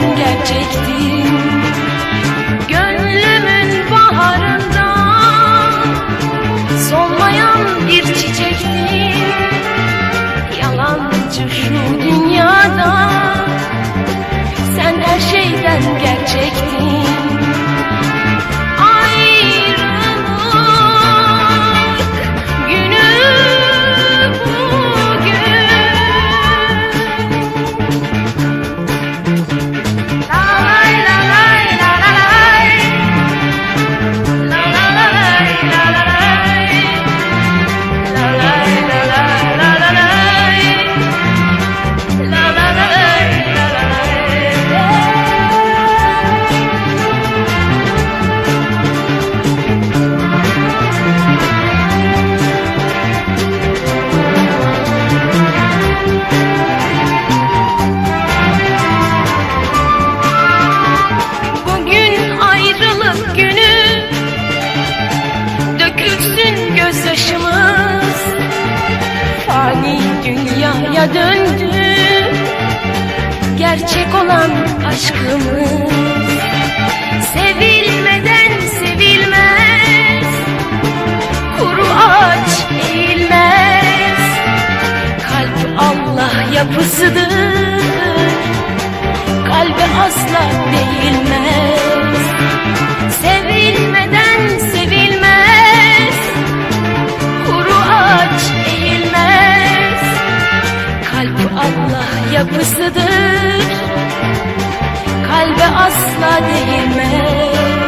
şeyden dünya döndü. Gerçek olan aşkımız. Sevilmeden sevilmez. Kuru ağaç eğilmez. Kalp Allah yapısıdır. Allah yapısıdır. Kalbe asla değmez